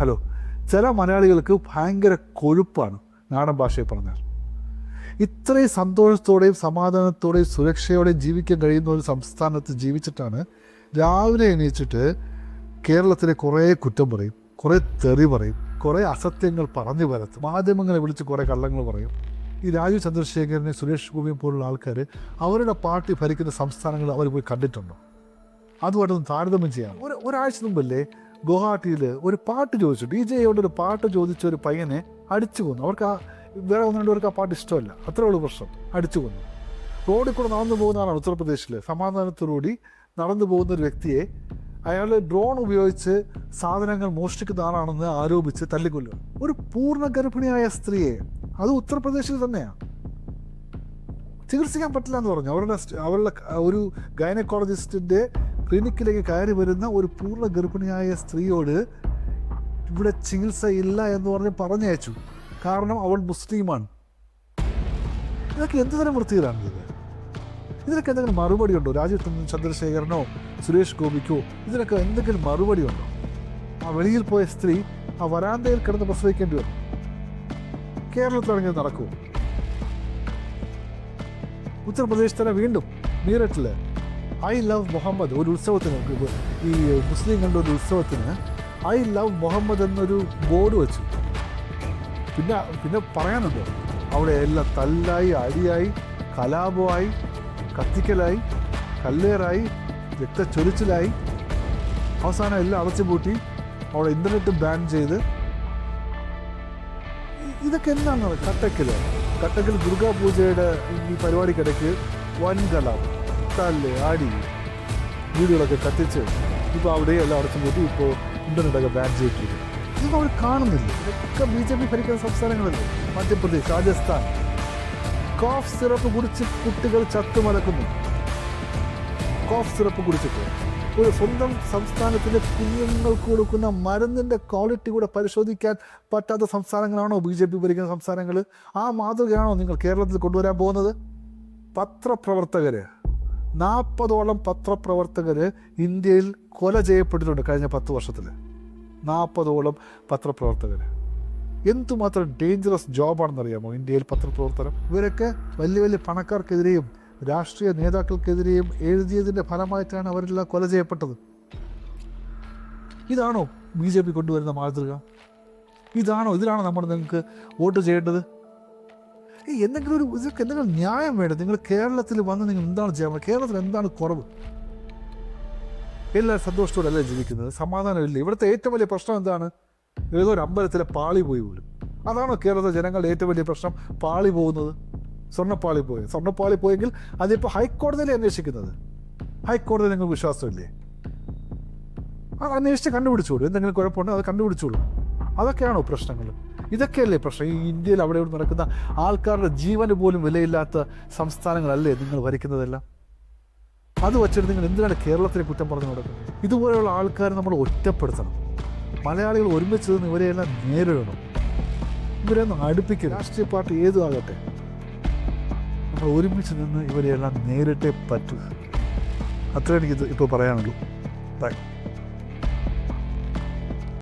Hello ചില മലയാളികൾക്ക് ഭയങ്കര കൊഴുപ്പാണ് നാടൻ ഭാഷയിൽ പറഞ്ഞാൽ. ഇത്രയും സന്തോഷത്തോടെയും സമാധാനത്തോടെയും സുരക്ഷയോടെയും ജീവിക്കാൻ കഴിയുന്ന ഒരു സംസ്ഥാനത്ത് ജീവിച്ചിട്ടാണ് രാവിലെ എണീച്ചിട്ട് കേരളത്തിലെ കുറേ കുറ്റം പറയും കുറേ തെറി പറയും കുറേ അസത്യങ്ങൾ പറഞ്ഞു വരത്തും മാധ്യമങ്ങളെ വിളിച്ച് കുറേ കള്ളങ്ങൾ പറയും. ഈ രാജീവ് ചന്ദ്രശേഖരനെ സുരേഷ് ഗോപിയും പോലുള്ള ആൾക്കാർ അവരുടെ പാർട്ടി ഭരിക്കുന്ന സംസ്ഥാനങ്ങൾ അവർ പോയി കണ്ടിട്ടുണ്ടോ? അതുമായിട്ടൊന്ന് താരതമ്യം ചെയ്യാം ഒരു ഒരാഴ്ച മുമ്പല്ലേ ഗുവാഹട്ടിയിൽ ഒരു പാട്ട് ചോദിച്ചു. ഡി ജെയോട് ഒരു പാട്ട് ചോദിച്ച ഒരു പയ്യനെ അടിച്ചു കൊന്നു. അവർക്ക് ആ വേറെ ഒന്നുകൊണ്ട് ആ പാട്ട് ഇഷ്ടമല്ല. അത്രേ ഉള്ളൂ പ്രശ്നം. അടിച്ചു കൊന്നു. റോഡിൽ കൂടെ നടന്നു പോകുന്നതാണ് ഉത്തർപ്രദേശിൽ സമാധാനത്തോടുകൂടി നടന്നു പോകുന്ന ഒരു വ്യക്തിയെ അയാൾ ഡ്രോൺ ഉപയോഗിച്ച് സാധനങ്ങൾ മോഷ്ടിക്കുന്ന ആളാണെന്ന് ആരോപിച്ച് തല്ലിക്കൊല്ലുക. ഒരു പൂർണ ഗർഭിണിയായ സ്ത്രീയെ. അത് ഉത്തർപ്രദേശിൽ തന്നെയാണ് ചികിത്സിക്കാൻ പറ്റില്ല എന്ന് പറഞ്ഞു. അവരുടെ അവരുടെ ഒരു ഗൈനക്കോളജിസ്റ്റിന്റെ ക്ലിനിക്കിലേക്ക് കയറി വരുന്ന ഒരു പൂർണ ഗർഭിണിയായ സ്ത്രീയോട് ഇവിടെ ചികിത്സ ഇല്ല എന്ന് പറഞ്ഞ് പറഞ്ഞയച്ചു. കാരണം അവൾ മുസ്ലിമാണ്. ഇതൊക്കെ എന്ത് തരം വൃത്തിയിലാണ് ഇത്? ഇതിനൊക്കെ എന്തെങ്കിലും മറുപടി ഉണ്ടോ? ചന്ദ്ര- ചന്ദ്രശേഖരനോ സുരേഷ് ഗോപിക്കോ ഇതിനൊക്കെ എന്തെങ്കിലും മറുപടി ഉണ്ടോ? ആ വെളിയിൽ പോയ സ്ത്രീ ആ വരാന്തയിൽ കിടന്ന് പ്രസവിക്കേണ്ടി വന്നു. കേരളത്തിലാണെങ്കിൽ നടക്കുമോ ഉത്തർപ്രദേശ് തന്നെ വീണ്ടും മീററ്റിൽ ഐ ലവ് മുഹമ്മദ് ഒരു ഉത്സവത്തിന് ഈ മുസ്ലിങ്ങളുടെ ഒരു ഉത്സവത്തിന് ഐ ലവ് മുഹമ്മദ് എന്നൊരു ബോർഡ് വെച്ചു. പിന്നെ പിന്നെ പറയാനുണ്ടോ. അവിടെ എല്ലാം തല്ലായി അടിയായി കലാപമായി കത്തിക്കലായി കല്ലേറായി രക്തച്ചൊരിച്ചിലായി അവസാനം എല്ലാം അടച്ചുപൂട്ടി അവിടെ ഇന്റർനെറ്റ് ബാൻ ചെയ്ത്. ഇതൊക്കെ എന്താണ് കട്ടക്കിൽ ദുർഗാ ദുർഗാപൂജയുടെ ഈ പരിപാടിക്കിടയ്ക്ക് വൻ കലാപം തല്ല് ആടി വീടുകളൊക്കെ കത്തിച്ച് ഇപ്പോൾ അവിടെ എല്ലാം അടച്ചു പൂട്ടി ഇപ്പോൾ ഇന്റർനെറ്റൊക്കെ ബാൻ ചെയ്തിട്ടുണ്ട്. ഇതൊന്നും അവർ കാണുന്നില്ല. ഇതൊക്കെ ബി ജെ പി ഭരിക്കുന്ന സംസ്ഥാനങ്ങളല്ലേ? മധ്യപ്രദേശ് രാജസ്ഥാൻ. കോഫ് സിറപ്പ് കുടിച്ച് കുട്ടികൾ ചത്തുമലക്കുന്നു. കോഫ് സിറപ്പ് കുടിച്ചിട്ട് ഒരു സ്വന്തം സംസ്ഥാനത്തിന്റെ കുഞ്ഞുങ്ങൾക്ക് കൊടുക്കുന്ന മരുന്നിന്റെ ക്വാളിറ്റി കൂടെ പരിശോധിക്കാൻ പറ്റാത്ത സംസ്ഥാനങ്ങളാണോ ബി ജെ പി ഭരിക്കുന്ന സംസ്ഥാനങ്ങൾ ആ മാതൃകയാണോ നിങ്ങൾ കേരളത്തിൽ കൊണ്ടുവരാൻ പോകുന്നത്? പത്രപ്രവർത്തകർ നാൽപ്പതോളം പത്രപ്രവർത്തകർ ഇന്ത്യയിൽ കൊല ചെയ്യപ്പെട്ടിട്ടുണ്ട് കഴിഞ്ഞ പത്ത് വർഷത്തിൽ നാൽപ്പതോളം പത്രപ്രവർത്തകർ എന്തുമാത്രം ഡേഞ്ചറസ് ജോബാണെന്നറിയാമോ ഇന്ത്യയിൽ പത്രപ്രവർത്തനം? ഇവരൊക്കെ വലിയ വലിയ പണക്കാർക്കെതിരെയും രാഷ്ട്രീയ നേതാക്കൾക്കെതിരെയും എഴുതിയതിന്റെ ഫലമായിട്ടാണ് അവരെല്ലാം കൊല ചെയ്യപ്പെട്ടത്. ഇതാണോ ബി ജെ പി കൊണ്ടുവരുന്ന മാതൃക? ഇതാണോ ഇതിലാണോ നമ്മൾ നിങ്ങൾക്ക് വോട്ട് ചെയ്യേണ്ടത്? ഏയ് എന്തെങ്കിലും ഒരു ഇതൊക്കെ എന്തെങ്കിലും ന്യായം വേണ്ട നിങ്ങൾ കേരളത്തിൽ വന്ന് നിങ്ങൾ എന്താണ് ചെയ്യാൻ? കേരളത്തിൽ എന്താണ് കുറവ്? എല്ലാവരും സന്തോഷത്തോടെ അല്ലേ ജീവിക്കുന്നത്? സമാധാനമില്ല. ഇവിടുത്തെ ഏറ്റവും വലിയ പ്രശ്നം എന്താണ്? ഏതോ ഒരു അമ്പലത്തിലെ പാളി പോയി പോലും. അതാണോ കേരളത്തിലെ ജനങ്ങളുടെ ഏറ്റവും വലിയ പ്രശ്നം. പാളി പോകുന്നത്. സ്വർണപ്പാളി പോയി. സ്വർണപ്പാളി പോയെങ്കിൽ അതിപ്പോൾ ഹൈക്കോടതിയിലെ അന്വേഷിക്കുന്നത്. ഹൈക്കോടതി നിങ്ങൾക്ക് വിശ്വാസമില്ലേ? അത് അന്വേഷിച്ച് കണ്ടുപിടിച്ചോളൂ. എന്തെങ്കിലും കുഴപ്പമുണ്ടോ അത് കണ്ടുപിടിച്ചോളൂ. അതൊക്കെയാണോ പ്രശ്നങ്ങൾ? ഇതൊക്കെയല്ലേ പ്രശ്നം? ഈ ഇന്ത്യയിൽ അവിടെ ഇവിടെ നടക്കുന്ന ആൾക്കാരുടെ ജീവന് പോലും വിലയില്ലാത്ത സംസ്ഥാനങ്ങളല്ലേ നിങ്ങൾ വരയ്ക്കുന്നതെല്ലാം അത് വച്ചിട്ട് നിങ്ങൾ എന്തിനാണ് കേരളത്തിലെ കുറ്റം പറഞ്ഞു നടക്കുന്നത്? ഇതുപോലെയുള്ള ആൾക്കാരെ നമ്മൾ ഒറ്റപ്പെടുത്തണം. മലയാളികൾ ഒരുമിച്ച് നിന്ന് ഇവരെയെല്ലാം നേരിടണം. ഇവരെയൊന്നും അടുപ്പിക്കുക രാഷ്ട്രീയ പാർട്ടി ഏതും ആകട്ടെ നമ്മൾ ഒരുമിച്ച് നിന്ന് ഇവരെയെല്ലാം നേരിട്ടേ പറ്റൂ. അത്രേ എനിക്കിത് ഇപ്പോൾ പറയാനുള്ളൂ. ബൈ.